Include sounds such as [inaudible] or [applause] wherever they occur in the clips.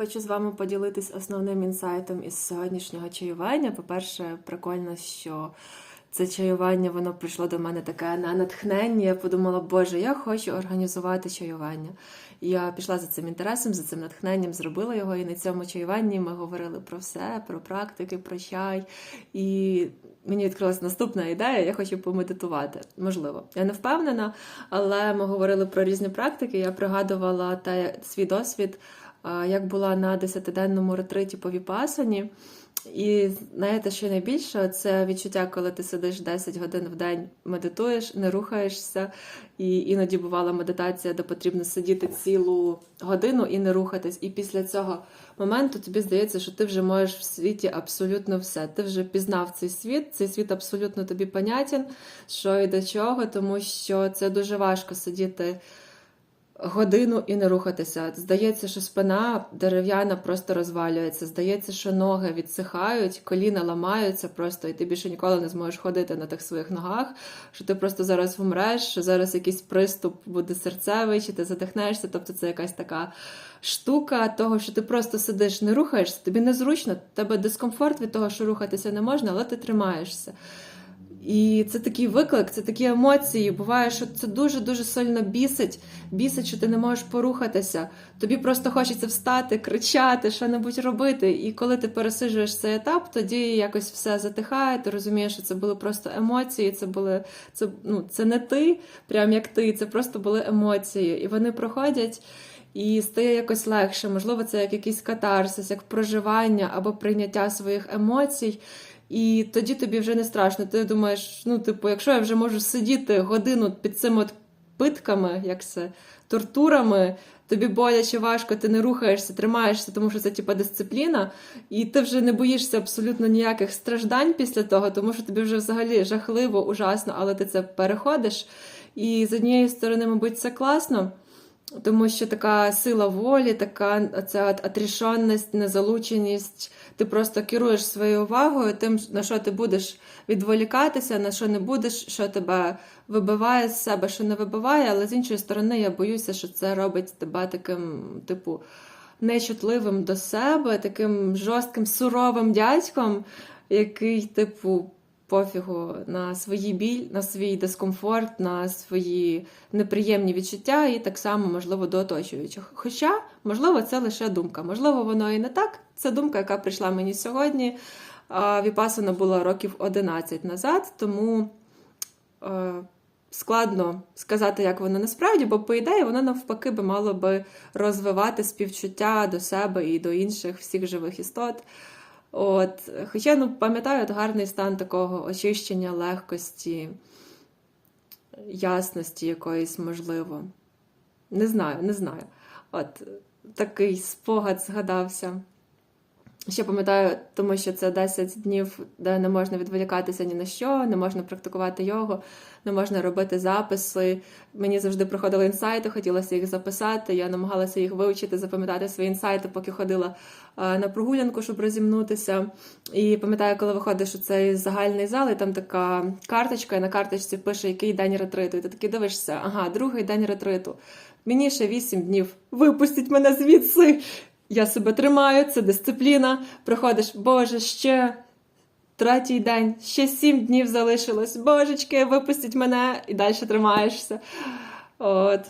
Хочу з вами поділитись основним інсайтом із сьогоднішнього чаювання. По-перше, прикольно, що це чаювання воно прийшло до мене таке на натхнення. Я подумала, боже, я хочу організувати чаювання. Я пішла за цим інтересом, за цим натхненням, зробила його. І на цьому чаюванні ми говорили про все, про практики, про чай. І мені відкрилась наступна ідея, я хочу помедитувати. Можливо, я не впевнена, але ми говорили про різні практики. Я пригадувала та свій досвід, як була на десятиденному ретриті по віпасані. І знаєте, що найбільше це відчуття, коли ти сидиш 10 годин в день, медитуєш, не рухаєшся. І іноді бувала медитація, де потрібно сидіти цілу годину і не рухатись. І після цього моменту тобі здається, що ти вже можеш в світі абсолютно все. Ти вже пізнав цей світ, цей світ абсолютно тобі понятен, що і до чого, тому що це дуже важко сидіти годину і не рухатися. Здається, що спина дерев'яна просто розвалюється. Здається, що ноги відсихають, коліна ламаються просто, і ти більше ніколи не зможеш ходити на тих своїх ногах, що ти просто зараз вмреш, що зараз якийсь приступ буде серцевий, чи ти задихнешся. Тобто це якась така штука того, що ти просто сидиш, не рухаєшся, тобі незручно, тебе дискомфорт від того, що рухатися не можна, але ти тримаєшся. І це такий виклик, це такі емоції. Буває, що це дуже-дуже сильно бісить. Бісить, що ти не можеш порухатися. Тобі просто хочеться встати, кричати, що-небудь робити. І коли ти пересиджуєш цей етап, тоді якось все затихає. Ти розумієш, що це були просто емоції. Це були це, ну, це не ти, прям як ти, це просто були емоції. І вони проходять. І стає якось легше. Можливо, це як якийсь катарсис, як проживання або прийняття своїх емоцій. І тоді тобі вже не страшно. Ти думаєш, ну, типу, якщо я вже можу сидіти годину під цими от питками, як це, тортурами, тобі боляче важко, ти не рухаєшся, тримаєшся, тому що це типа дисципліна, і ти вже не боїшся абсолютно ніяких страждань після того, тому що тобі вже взагалі жахливо, ужасно, але ти це переходиш. І з однієї сторони, мабуть, це класно. Тому що така сила волі, така ця от отрішенність, незалученість, ти просто керуєш своєю увагою, тим, на що ти будеш відволікатися, на що не будеш, що тебе вибиває з себе, що не вибиває, але з іншої сторони, я боюся, що це робить тебе таким, типу, нечутливим до себе, таким жорстким, суровим дядьком, який, типу, пофігу на свої біль, на свій дискомфорт, на свої неприємні відчуття, і так само, можливо, до оточуючих. Хоча, можливо, це лише думка. Можливо, воно і не так. Це думка, яка прийшла мені сьогодні. Віпасана була років 11 назад, тому е, складно сказати, як воно насправді, бо, по ідеї, воно навпаки би мало би розвивати співчуття до себе і до інших всіх живих істот. От, Хоча ну, пам'ятаю от гарний стан такого очищення, легкості, ясності якоїсь, можливо. Не знаю, не знаю. От такий спогад згадався. Ще пам'ятаю, тому що це 10 днів, де не можна відволікатися ні на що, не можна практикувати його, не можна робити записи. Мені завжди приходили інсайти, хотілося їх записати. Я намагалася їх вивчити, запам'ятати свої інсайти, поки ходила на прогулянку, щоб розімнутися. І пам'ятаю, коли виходиш у цей загальний зал, і там така карточка, і на карточці пише, який день ретриту. І ти такий дивишся, ага, другий день ретриту. Мені ще 8 днів. Випустіть мене звідси. Я себе тримаю, це дисципліна. Приходиш, Боже, ще третій день, ще сім днів залишилось. Божечки, випустіть мене і далі тримаєшся. От.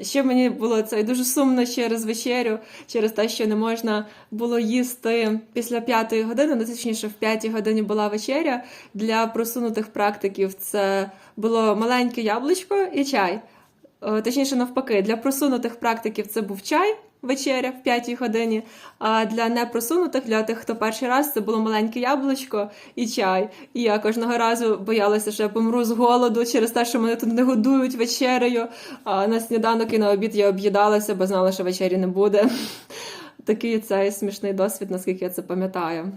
Ще мені було це дуже сумно через вечерю, через те, що не можна було їсти після п'ятої години, ну точніше, в п'ятій годині була вечеря. Для просунутих практиків це було маленьке яблучко і чай. Точніше, навпаки, для просунутих практиків це був чай вечеря в п'ятій годині. А для непросунутих, для тих, хто перший раз, це було маленьке яблучко і чай. І я кожного разу боялася, що я помру з голоду через те, що мене тут не годують вечерею. А на сніданок і на обід я об'їдалася, бо знала, що вечері не буде. [laughs] Такий цей смішний досвід, наскільки я це пам'ятаю.